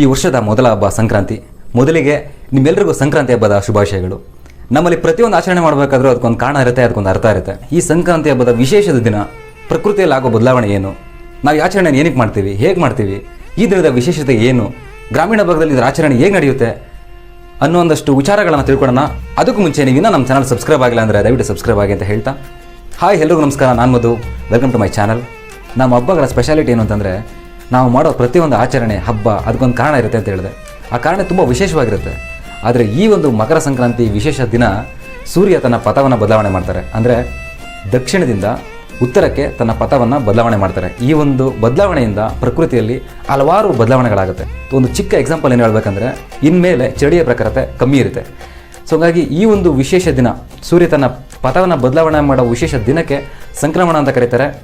ಈ ವರ್ಷದ ಮೊದಲ ಹಬ್ಬ ಸಂಕ್ರಾಂತಿ. ಮೊದಲಿಗೆ ನಿಮ್ಮೆಲ್ಲರಿಗೂ ಸಂಕ್ರಾಂತಿ ಹಬ್ಬದ ಶುಭಾಶಯಗಳು. ನಮ್ಮಲ್ಲಿ ಪ್ರತಿಯೊಂದು ಆಚರಣೆ ಮಾಡಬೇಕಾದ್ರೂ ಅದಕ್ಕೊಂದು ಕಾರಣ ಇರುತ್ತೆ, ಅದಕ್ಕೊಂದು ಅರ್ಥ ಇರುತ್ತೆ. ಈ ಸಂಕ್ರಾಂತಿ ಹಬ್ಬದ ವಿಶೇಷದ ದಿನ ಪ್ರಕೃತಿಯಲ್ಲಿ ಆಗೋ ಬದಲಾವಣೆ ಏನು? ನಾವು ಈ ಆಚರಣೆ ಏನಕ್ಕೆ ಮಾಡ್ತೀವಿ? ಹೇಗೆ ಮಾಡ್ತೀವಿ? ಈ ದಿನದ ವಿಶೇಷತೆ ಏನು? ಗ್ರಾಮೀಣ ಭಾಗದಲ್ಲಿ ಇದರ ಆಚರಣೆ ಹೇಗೆ ನಡೆಯುತ್ತೆ? ಅನ್ನೋ ಒಂದಷ್ಟು ವಿಚಾರಗಳನ್ನು ತಿಳ್ಕೊಳ್ಳೋಣ. ಅದಕ್ಕೂ ಮುಂಚೆ ನೀವು ಇನ್ನೂ ನಮ್ಮ ಚಾನಲ್ ಸಬ್ಸ್ಕ್ರೈಬ್ ಆಗಿಲ್ಲ ಅಂದರೆ ದಯವಿಟ್ಟು ಸಬ್ಸ್ಕ್ರೈಬ್ ಆಗಿ ಅಂತ ಹೇಳ್ತಾ. ಹಾಯ್ ಎಲ್ಲರಿಗೂ ನಮಸ್ಕಾರ. ನಾನು Madhu. Welcome to my channel ನಮ್ಮ ಹಬ್ಬಗಳ ಸ್ಪೆಷಾಲಿಟಿ ಏನು ಅಂತಂದರೆ ನಾವು ಮಾಡೋ ಪ್ರತಿಯೊಂದು ಆಚರಣೆ, ಹಬ್ಬ, ಅದಕ್ಕೊಂದು ಕಾರಣ ಇರುತ್ತೆ ಅಂತ ಹೇಳಿದೆ. ಆ ಕಾರಣ ತುಂಬ ವಿಶೇಷವಾಗಿರುತ್ತೆ. ಆದರೆ ಈ ಒಂದು ಮಕರ ಸಂಕ್ರಾಂತಿ ವಿಶೇಷ ದಿನ ಸೂರ್ಯ ತನ್ನ ಪಥವನ್ನು ಬದಲಾವಣೆ ಮಾಡ್ತಾರೆ. ಅಂದರೆ ದಕ್ಷಿಣದಿಂದ ಉತ್ತರಕ್ಕೆ ತನ್ನ ಪಥವನ್ನು ಬದಲಾವಣೆ ಮಾಡ್ತಾರೆ. ಈ ಒಂದು ಬದಲಾವಣೆಯಿಂದ ಪ್ರಕೃತಿಯಲ್ಲಿ ಹಲವಾರು ಬದಲಾವಣೆಗಳಾಗುತ್ತೆ. ಒಂದು ಚಿಕ್ಕ ಎಕ್ಸಾಂಪಲ್ ಏನು ಹೇಳ್ಬೇಕಂದ್ರೆ, ಇನ್ಮೇಲೆ ಚಳಿಯ ಪ್ರಖರತೆ ಕಮ್ಮಿ ಇರುತ್ತೆ. ಸೊ ಹಾಗಾಗಿ ಈ ಒಂದು ವಿಶೇಷ ದಿನ ಸೂರ್ಯ ತನ್ನ ಪಥವನ್ನು ಬದಲಾವಣೆ ಮಾಡೋ ವಿಶೇಷ ದಿನಕ್ಕೆ ಸಂಕ್ರಮಣ ಅಂತ ಕರೀತಾರೆ.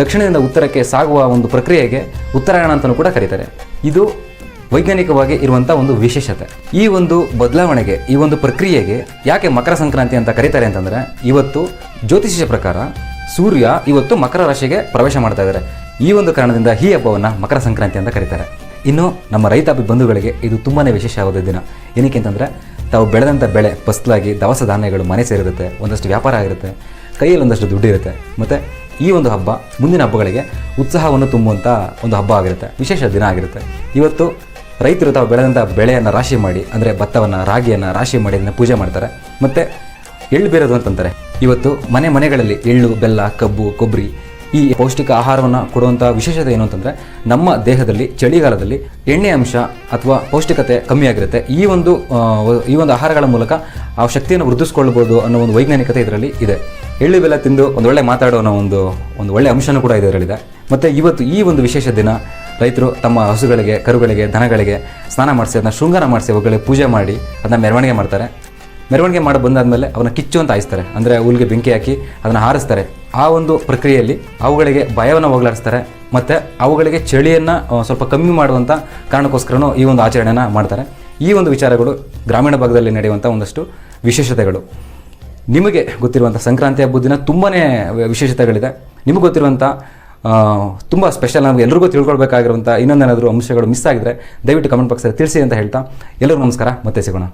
ದಕ್ಷಿಣದಿಂದ ಉತ್ತರಕ್ಕೆ ಸಾಗುವ ಒಂದು ಪ್ರಕ್ರಿಯೆಗೆ ಉತ್ತರಾಯಣ ಅಂತಲೂ ಕೂಡ ಕರೀತಾರೆ. ಇದು ವೈಜ್ಞಾನಿಕವಾಗಿ ಇರುವಂಥ ಒಂದು ವಿಶೇಷತೆ. ಈ ಒಂದು ಬದಲಾವಣೆಗೆ, ಈ ಒಂದು ಪ್ರಕ್ರಿಯೆಗೆ ಯಾಕೆ ಮಕರ ಸಂಕ್ರಾಂತಿ ಅಂತ ಕರೀತಾರೆ ಅಂತಂದರೆ, ಇವತ್ತು ಜ್ಯೋತಿಷ್ಯ ಪ್ರಕಾರ ಸೂರ್ಯ ಇವತ್ತು ಮಕರ ರಾಶಿಗೆ ಪ್ರವೇಶ ಮಾಡ್ತಾ ಇದ್ದಾರೆ ಈ ಒಂದು ಕಾರಣದಿಂದ ಈ ಹಬ್ಬವನ್ನು ಮಕರ ಸಂಕ್ರಾಂತಿ ಅಂತ ಕರೀತಾರೆ. ಇನ್ನು ನಮ್ಮ ರೈತಾಪಿ ಬಂಧುಗಳಿಗೆ ಇದು ತುಂಬಾ ವಿಶೇಷವಾದ ದಿನ. ಏನಕ್ಕೆ ಅಂತಂದರೆ, ತಾವು ಬೆಳೆದಂಥ ಬೆಳೆ ಫಸ್ಲಾಗಿ ದವಸ ಧಾನ್ಯಗಳು ಮನೆ ಸೇರಿರುತ್ತೆ, ಒಂದಷ್ಟು ವ್ಯಾಪಾರ ಆಗಿರುತ್ತೆ, ಕೈಯಲ್ಲಿ ಒಂದಷ್ಟು ದುಡ್ಡಿರುತ್ತೆ ಮತ್ತು ಈ ಒಂದು ಹಬ್ಬ ಮುಂದಿನ ಹಬ್ಬಗಳಿಗೆ ಉತ್ಸಾಹವನ್ನು ತುಂಬುವಂಥ ಒಂದು ಹಬ್ಬ ಆಗಿರುತ್ತೆ. ವಿಶೇಷ ದಿನ ಆಗಿರುತ್ತೆ. ಇವತ್ತು ರೈತರು ತಾವು ಬೆಳೆದಂಥ ಬೆಳೆಯನ್ನು ರಾಶಿ ಮಾಡಿ, ಅಂದರೆ ಭತ್ತವನ್ನು, ರಾಗಿಯನ್ನು ರಾಶಿ ಮಾಡಿ ಅದನ್ನು ಪೂಜೆ ಮಾಡ್ತಾರೆ. ಮತ್ತು ಎಳ್ಳು ಬೇರೋದು ಅಂತಂತಾರೆ. ಇವತ್ತು ಮನೆ ಮನೆಗಳಲ್ಲಿ ಎಳ್ಳು, ಬೆಲ್ಲ, ಕಬ್ಬು, ಕೊಬ್ಬರಿ ಈ ಪೌಷ್ಟಿಕ ಆಹಾರವನ್ನು ಕೊಡುವಂಥ ವಿಶೇಷತೆ ಏನು ಅಂತಂದರೆ ನಮ್ಮ ದೇಹದಲ್ಲಿ ಚಳಿಗಾಲದಲ್ಲಿ ಎಣ್ಣೆ ಅಂಶ ಅಥವಾ ಪೌಷ್ಟಿಕತೆ ಕಮ್ಮಿ ಆಗಿರುತ್ತೆ. ಈ ಒಂದು ಈ ಒಂದು ಆಹಾರಗಳ ಮೂಲಕ ಆ ಶಕ್ತಿಯನ್ನು ವೃದ್ಧಿಸ್ಕೊಳ್ಬೋದು ಅನ್ನೋ ಒಂದು ವೈಜ್ಞಾನಿಕತೆ ಇದರಲ್ಲಿ ಇದೆ. ಎಳ್ಳು ಬೆಲ್ಲ ತಿಂದು ಒಂದು ಒಳ್ಳೆ ಮಾತಾಡೋ ಒಂದು ಒಂದು ಒಳ್ಳೆ ಅಂಶನೂ ಕೂಡ ಇದರಲ್ಲಿದೆ. ಮತ್ತು ಇವತ್ತು ಈ ಒಂದು ವಿಶೇಷ ದಿನ ರೈತರು ತಮ್ಮ ಹಸುಗಳಿಗೆ, ಕರುಗಳಿಗೆ, ದನಗಳಿಗೆ ಸ್ನಾನ ಮಾಡಿಸಿ, ಅದನ್ನ ಶೃಂಗಾರ ಮಾಡಿಸಿ ಅವುಗಳಿಗೆ ಪೂಜೆ ಮಾಡಿ, ಅದನ್ನ ಮೆರವಣಿಗೆ ಮಾಡ್ತಾರೆ. ಮೆರವಣಿಗೆ ಮಾಡಿ ಬಂದಾದಮೇಲೆ ಅವನ್ನ ಕಿಚ್ಚು ಅಂತ ಆಯಿಸ್ತಾರೆ ಅಂದರೆ ಹುಲ್ಗೆ ಬೆಂಕಿ ಹಾಕಿ ಅದನ್ನು ಹಾರಿಸ್ತಾರೆ. ಆ ಒಂದು ಪ್ರಕ್ರಿಯೆಯಲ್ಲಿ ಅವುಗಳಿಗೆ ಭಯವನ್ನು ಹೋಗಲಾಡಿಸ್ತಾರೆ. ಮತ್ತು ಅವುಗಳಿಗೆ ಚಳಿಯನ್ನು ಸ್ವಲ್ಪ ಕಮ್ಮಿ ಮಾಡುವಂಥ ಕಾರಣಕ್ಕೋಸ್ಕರನೂ ಈ ಒಂದು ಆಚರಣೆನ ಮಾಡ್ತಾರೆ. ಈ ಒಂದು ವಿಚಾರಗಳು ಗ್ರಾಮೀಣ ಭಾಗದಲ್ಲಿ ನಡೆಯುವಂಥ ಒಂದಷ್ಟು ವಿಶೇಷತೆಗಳು. ನಿಮಗೆ ಗೊತ್ತಿರುವಂಥ ಸಂಕ್ರಾಂತಿ ಹಬ್ಬದ ದಿನ ತುಂಬಾ ವಿಶೇಷತೆಗಳಿದೆ. ನಿಮಗೆ ಗೊತ್ತಿರುವಂಥ ತುಂಬ ಸ್ಪೆಷಲ್ ನಮಗೆ ಎಲ್ರಿಗೂ ತಿಳ್ಕೊಳ್ಬೇಕಾಗಿರುವಂಥ ಇನ್ನೊಂದೇನಾದರೂ ಅಂಶಗಳು ಮಿಸ್ ಆಗಿದ್ರೆ ದಯವಿಟ್ಟು ಕಮೆಂಟ್ ಬಾಕ್ಸಲ್ಲಿ ತಿಳಿಸಿ ಅಂತ ಹೇಳ್ತಾ, ಎಲ್ಲರಿಗೂ ನಮಸ್ಕಾರ, ಮತ್ತೆ ಸಿಗೋಣ.